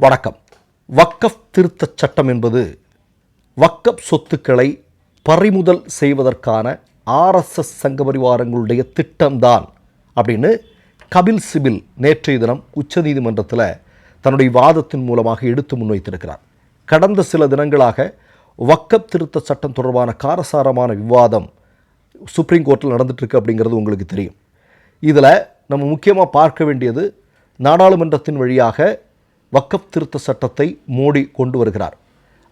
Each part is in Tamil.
வணக்கம். வக்கஃப் திருத்தச் சட்டம் என்பது வக்கப் சொத்துக்களை பறிமுதல் செய்வதற்கான ஆர்எஸ்எஸ் சங்க பரிவாரங்களுடைய திட்டம்தான் அப்படின்னு கபில் சிபில் நேற்றைய தினம் உச்சநீதிமன்றத்தில் தன்னுடைய வாதத்தின் மூலமாக எடுத்து முன்வைத்திருக்கிறார். கடந்த சில தினங்களாக வக்கப் திருத்த சட்டம் தொடர்பான காரசாரமான விவாதம் சுப்ரீம் கோர்ட்டில் நடந்துட்டுருக்கு அப்படிங்கிறது உங்களுக்கு தெரியும். இதில் நம்ம முக்கியமாக பார்க்க வேண்டியது நாடாளுமன்றத்தின் வழியாக வக்கப் திருத்த சட்டத்தை மோடி கொண்டு வருகிறார்.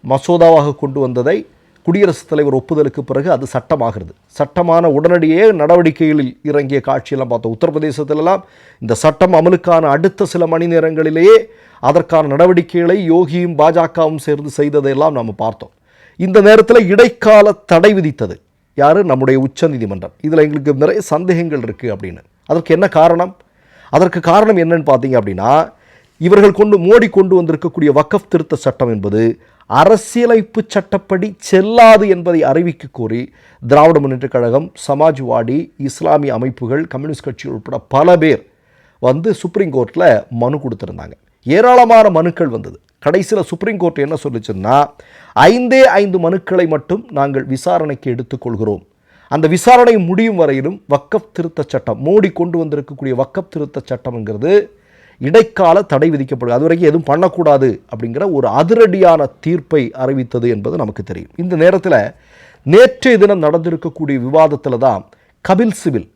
மசோதாவாக கொண்டு வந்ததை குடியரசுத் தலைவர் ஒப்புதலுக்கு பிறகு அது சட்டமாகிறது. சட்டமான உடனடியே நடவடிக்கைகளில் இறங்கிய காட்சியெல்லாம் பார்த்தோம். உத்தரப்பிரதேசத்திலெல்லாம் இந்த சட்டம் அமலுக்கான அடுத்த சில மணி நேரங்களிலேயே அதற்கான நடவடிக்கைகளை யோகியும் பாஜகவும் சேர்ந்து செய்ததையெல்லாம் நாம் பார்த்தோம். இந்த நேரத்தில் இடைக்கால தடை விதித்தது. யார்? நம்முடைய உச்சநீதிமன்றம் இதில் எங்களுக்கு நிறைய சந்தேகங்கள் இருக்குது அப்படின்னு. அதற்கு என்ன காரணம்? அதற்கு காரணம் என்னன்னு பார்த்தீங்க அப்படின்னா இவர்கள் கொண்டு மோடி கொண்டு வந்திருக்கக்கூடிய வக்கஃப் திருத்த சட்டம் என்பது அரசியலமைப்பு சட்டப்படி செல்லாது என்பதை அறிவிக்க கோரி திராவிட முன்னேற்ற கழகம் சமாஜ்வாடி இஸ்லாமிய அமைப்புகள் கம்யூனிஸ்ட் கட்சி உட்பட பல பேர் வந்து சுப்ரீம் கோர்ட்டில் மனு கொடுத்துருந்தாங்க. ஏராளமான மனுக்கள் வந்தது. கடைசியில் சுப்ரீம் கோர்ட் என்ன சொல்லுச்சுன்னா ஐந்தே ஐந்து மனுக்களை மட்டும் நாங்கள் விசாரணைக்கு எடுத்துக்கொள்கிறோம். அந்த விசாரணை முடியும் வரையிலும் வக்கப் திருத்த சட்டம் மோடி கொண்டு வந்திருக்கக்கூடிய வக்கப் திருத்த சட்டம்ங்கிறது இடைக்கால தடை விதிக்கப்படுது. அது வரைக்கும் எதுவும் பண்ணக்கூடாது அப்படிங்கிற ஒரு அதிரடியான தீர்ப்பை அறிவித்தது என்பது நமக்கு தெரியும். இந்த நேரத்தில் நேற்றைய தினம் நடந்திருக்கக்கூடிய விவாதத்தில் தான் கபில் சிபில்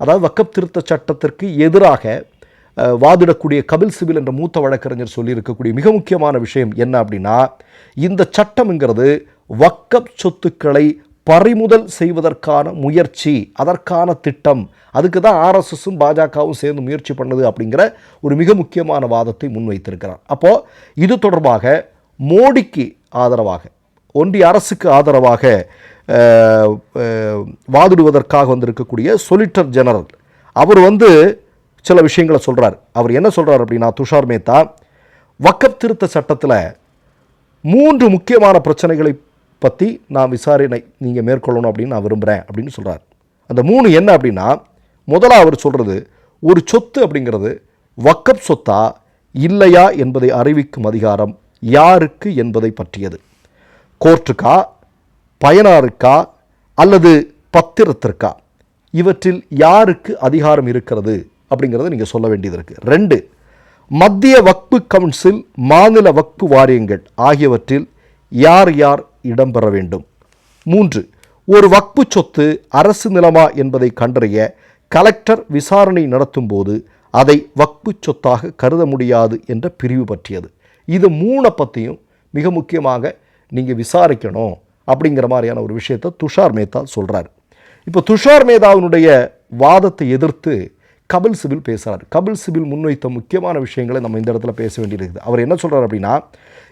அதாவது வக்கப் திருத்த சட்டத்திற்கு எதிராக வாதிடக்கூடிய கபில் சிபில் என்ற மூத்த வழக்கறிஞர் சொல்லியிருக்கக்கூடிய மிக முக்கியமான விஷயம் என்ன அப்படின்னா இந்த சட்டம்ங்கிறது வக்கப் சொத்துக்களை பறிமுதல் செய்வதற்கான முயற்சி அதற்கான திட்டம். அதுக்கு தான் ஆர்எஸ்எஸும் பாஜகவும் சேர்ந்து முயற்சி பண்ணது அப்படிங்கிற ஒரு மிக முக்கியமான வாதத்தை முன்வைத்திருக்கிறார். அப்போது இது தொடர்பாக மோடிக்கு ஆதரவாக ஒன்றிய அரசுக்கு ஆதரவாக வாதிடுவதற்காக வந்திருக்கக்கூடிய சொலிட்டர் ஜெனரல் அவர் வந்து சில விஷயங்களை சொல்கிறார் அவர் என்ன சொல்கிறார் அப்படின்னா துஷார் மேத்தா வக்கப் திருத்த சட்டத்தில் மூன்று முக்கியமான பிரச்சனைகளை பற்றி நான் விசாரணை நீங்கள் மேற்கொள்ளணும் அப்படின்னு நான் விரும்புகிறேன் அப்படின்னு சொல்கிறார் அந்த மூணு என்ன அப்படின்னா முதலாக அவர் சொல்கிறது ஒரு சொத்து அப்படிங்கிறது வக்கப் சொத்தா இல்லையா என்பதை அறிவிக்கும் அதிகாரம் யாருக்கு என்பதை பற்றியது. கோர்ட்டுக்கா பயனாருக்கா அல்லது பத்திரத்திற்கா? இவற்றில் யாருக்கு அதிகாரம் இருக்கிறது அப்படிங்கிறத நீங்கள் சொல்ல வேண்டியது இருக்குது ரெண்டு மத்திய வக்பு கவுன்சில் மாநில வக்பு வாரியங்கள் ஆகியவற்றில் யார் யார் இடம்பெற வேண்டும். மூன்று ஒரு வக்பு சொத்து அரசு நிலமா என்பதை கண்டறிய கலெக்டர் விசாரணை நடத்தும் போது அதை வக்பு சொத்தாக கருத முடியாது என்ற பிரிவு பற்றியது. இது மூணை பற்றியும் மிக முக்கியமாக நீங்கள் விசாரிக்கணும் அப்படிங்கிற மாதிரியான ஒரு விஷயத்தை துஷார் மேத்தா சொல்கிறார் இப்போ துஷார் மேதாவினுடைய வாதத்தை எதிர்த்து கபில் சிபில் பேசுகிறார் கபில் சிபில் முன்வைத்த முக்கியமான விஷயங்களை நம்ம இந்த இடத்துல பேச வேண்டியிருக்குது. அவர் என்ன சொல்கிறார் அப்படின்னா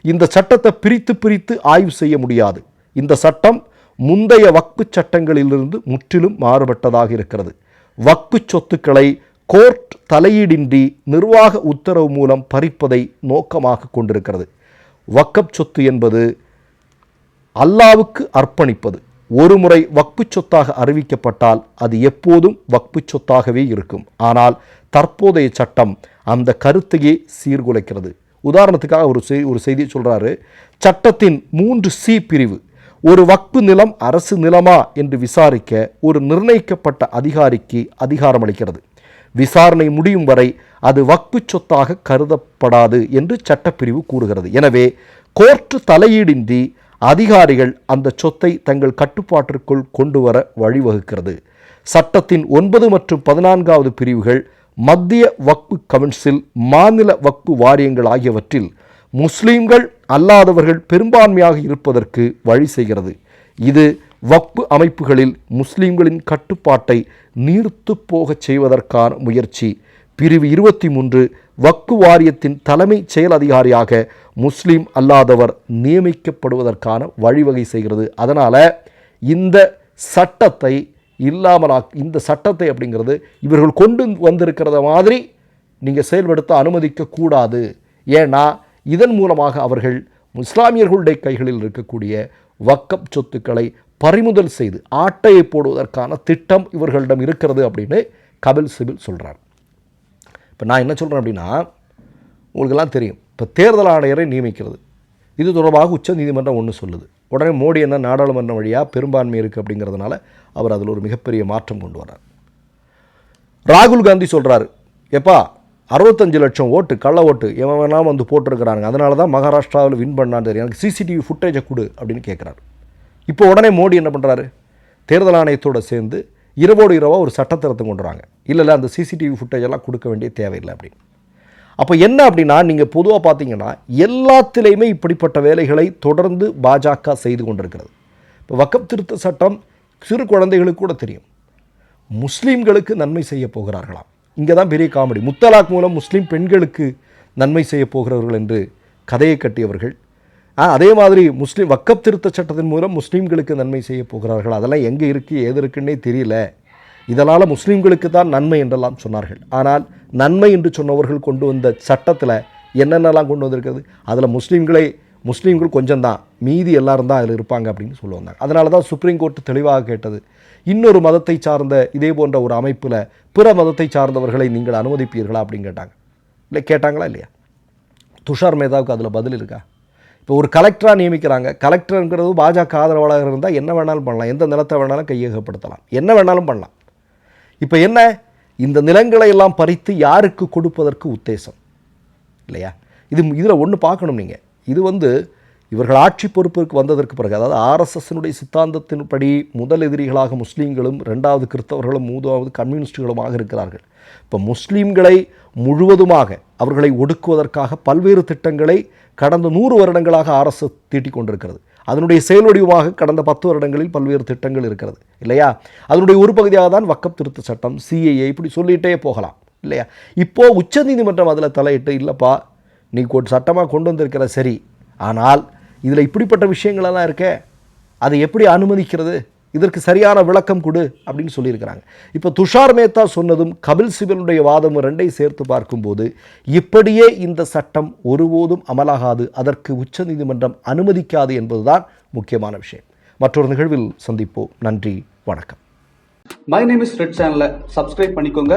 இந்த சட்டத்தை பிரித்து பிரித்து ஆய்வு செய்ய முடியாது. இந்த சட்டம் முந்தைய வக்கு சட்டங்களிலிருந்து முற்றிலும் மாறுபட்டதாக இருக்கிறது. வக்கு சொத்துக்களை கோர்ட் தலையீடின்றி நிர்வாக உத்தரவு மூலம் பறிப்பதை நோக்கமாக கொண்டிருக்கிறது. வக்கப் சொத்து என்பது அல்லாவுக்கு அர்ப்பணிப்பது. ஒருமுறை வக்பு சொத்தாக அறிவிக்கப்பட்டால் அது எப்போதும் வக்பு சொத்தாகவே இருக்கும். ஆனால் தற்போதைய சட்டம் அந்த கருத்தையே சீர்குலைக்கிறது. உதாரணத்துக்காக ஒரு செய் ஒரு செய்தி சொல்கிறாரு சட்டத்தின் மூன்று சி பிரிவு ஒரு வக்பு நிலம் அரசு நிலமா என்று விசாரிக்க ஒரு நிர்ணயிக்கப்பட்ட அதிகாரிக்கு அதிகாரம் அளிக்கிறது. விசாரணை முடியும் வரை அது வக்பு சொத்தாக கருதப்படாது என்று சட்டப்பிரிவு கூறுகிறது. எனவே கோர்ட்டு தலையீடின்றி அதிகாரிகள் அந்த சொத்தை தங்கள் கட்டுப்பாட்டிற்குள் கொண்டு வர வழிவகுக்கிறது. சட்டத்தின் ஒன்பது மற்றும் பதினான்காவது பிரிவுகள் மத்திய வக்பு கவுன்சில் மாநில வக்பு வாரியங்கள் ஆகியவற்றில் முஸ்லீம்கள் அல்லாதவர்கள் பெரும்பான்மையாக இருப்பதற்கு வழி செய்கிறது. இது வக்பு அமைப்புகளில் முஸ்லிம்களின் கட்டுப்பாட்டை நீர்த்து போகச் செய்வதற்கான முயற்சி. பிரிவு இருபத்தி மூன்று வக்கு வாரியத்தின் தலைமைச் செயல் அதிகாரியாக முஸ்லீம் அல்லாதவர் நியமிக்கப்படுவதற்கான வழிவகை செய்கிறது. அதனால் இந்த சட்டத்தை இல்லாமலா இந்த சட்டத்தை அப்படிங்கிறது இவர்கள் கொண்டு வந்திருக்கிறத மாதிரி நீங்கள் செயல்படுத்த அனுமதிக்கக்கூடாது. ஏன்னா இதன் மூலமாக அவர்கள் முஸ்லாமியர்களுடைய கைகளில் இருக்கக்கூடிய வக்கம் சொத்துக்களை பறிமுதல் செய்து ஆட்டையை போடுவதற்கான திட்டம் இவர்களிடம் இருக்கிறது அப்படின்னு கபில் சிபில் சொல்கிறார் இப்போ நான் என்ன சொல்கிறேன் அப்படின்னா உங்களுக்கெல்லாம் தெரியும். இப்போ தேர்தல் ஆணையரை நியமிக்கிறது. இது தொடர்பாக உச்சநீதிமன்றம் ஒன்று சொல்லுது. உடனே மோடி என்ன நாடாளுமன்றம் வழியாக பெரும்பான்மை இருக்குது அப்படிங்கிறதுனால அவர் அதில் ஒரு மிகப்பெரிய மாற்றம் கொண்டு வரார் ராகுல் காந்தி சொல்கிறாரு எப்பா அறுபத்தஞ்சு லட்சம் ஓட்டு கள்ள ஓட்டு எவன் வேணாலும் வந்து போட்டிருக்கிறாங்க அதனால தான் மகாராஷ்டிராவில் வின் பண்ணான்னு தெரியும். எனக்கு சிசிடிவி ஃபுட்டேஜை கொடு அப்படின்னு கேட்குறாரு இப்போ உடனே மோடி என்ன பண்ணுறாரு தேர்தல் ஆணையத்தோடு சேர்ந்து இரவோடு இரவாக ஒரு சட்டத்திருத்தம் கொண்டு வராங்க. இல்லை இல்லை அந்த சிசிடிவி ஃபுட்டேஜ் எல்லாம் கொடுக்க வேண்டிய தேவையில்லை அப்படின்னு அப்போ என்ன அப்படின்னா நீங்கள் பொதுவாக பார்த்தீங்கன்னா எல்லாத்திலையுமே இப்படிப்பட்ட வேலைகளை தொடர்ந்து பாஜக செய்து கொண்டிருக்கிறது. இப்போ வக்கப் திருத்த சட்டம் சிறு குழந்தைகளுக்கு கூட தெரியும். முஸ்லீம்களுக்கு நன்மை செய்ய போகிறார்களாம். இங்கே தான் பெரிய காமெடி. முத்தலாக் மூலம் முஸ்லீம் பெண்களுக்கு நன்மை செய்ய போகிறவர்கள் என்று கதையை கட்டியவர்கள் அதே மாதிரி முஸ்லீம் வக்கப் திருத்த சட்டத்தின் மூலம் முஸ்லீம்களுக்கு நன்மை செய்ய போகிறார்கள். அதெல்லாம் எங்கே இருக்குது ஏது இருக்குன்னே தெரியல. இதனால் முஸ்லீம்களுக்கு தான் நன்மை என்றெல்லாம் சொன்னார்கள். ஆனால் நன்மை என்று சொன்னவர்கள் கொண்டு வந்த சட்டத்தில் என்னென்னலாம் கொண்டு வந்திருக்கிறது? அதில் முஸ்லீம்களை முஸ்லீம்கள் கொஞ்சம் தான் மீதி எல்லாரும் தான் அதில் இருப்பாங்க அப்படின்னு சொல்லுவாங்க அதனால தான் சுப்ரீம் கோர்ட் தெளிவாக கேட்டது. இன்னொரு மதத்தை சார்ந்த இதே போன்ற ஒரு அமைப்பில் பிற மதத்தை சார்ந்தவர்களை நீங்கள் அனுமதிப்பீர்களா அப்படின்னு கேட்டாங்க. இல்லை கேட்டாங்களா இல்லையா? துஷார் மேதாவுக்கு அதில் பதில் இருக்கா? இப்போ ஒரு கலெக்டராக நியமிக்கிறாங்க. கலெக்டருங்கிறது பாஜக ஆதரவாளர் இருந்தால் என்ன வேணாலும் பண்ணலாம். எந்த நிலத்தை வேணாலும் கையகப்படுத்தலாம். என்ன வேணாலும் பண்ணலாம். இப்போ என்ன? இந்த நிலங்களை எல்லாம் பறித்து யாருக்கு கொடுப்பதற்கு உத்தேசம்? இல்லையா? இது இதில் ஒன்று பார்க்கணும் நீங்கள் இது வந்து இவர்கள் ஆட்சி பொறுப்பிற்கு வந்ததற்கு பிறகு அதாவது ஆர்எஸ்எஸ்னுடைய சித்தாந்தத்தின்படி முதல் எதிரிகளாக முஸ்லீம்களும் ரெண்டாவது கிறிஸ்தவர்களும் மூன்றாவது கம்யூனிஸ்டுகளுமாக இருக்கிறார்கள். இப்போ முஸ்லீம்களை முழுவதுமாக அவர்களை ஒடுக்குவதற்காக பல்வேறு திட்டங்களை கடந்த நூறு வருடங்களாக அரசு தீட்டிக் கொண்டிருக்கிறது. அதனுடைய செயல்வடிவமாக கடந்த பத்து வருடங்களில் பல்வேறு திட்டங்கள் இருக்கிறது. இல்லையா? அதனுடைய ஒரு பகுதியாக தான் வக்கப் திருத்த சட்டம் சிஏஏ இப்படி சொல்லிகிட்டே போகலாம். இல்லையா? இப்போது உச்சநீதிமன்றம் அதில் தலையிட்டு இல்லைப்பா நீ சட்டமாக கொண்டு வந்திருக்கிற சரி. ஆனால் இதில் இப்படிப்பட்ட விஷயங்களெல்லாம் இருக்கே. அதை எப்படி அனுமதிக்கிறது? இதற்கு சரியான விளக்கம் கொடு அப்படின்னு சொல்லியிருக்கிறாங்க. இப்போ துஷார் மேத்தா சொன்னதும் கபில் சிபலுடைய வாதம் ரெண்டை சேர்த்து பார்க்கும்போது இப்படியே இந்த சட்டம் ஒருபோதும் அமலாகாது அதற்கு உச்சநீதிமன்றம் அனுமதிக்காது என்பதுதான் முக்கியமான விஷயம். மற்றொரு நிகழ்வில் சந்திப்போம். நன்றி வணக்கம். மை நேம் இஸ் ரெட் சேனலை சப்ஸ்கிரைப் பண்ணிக்கோங்க.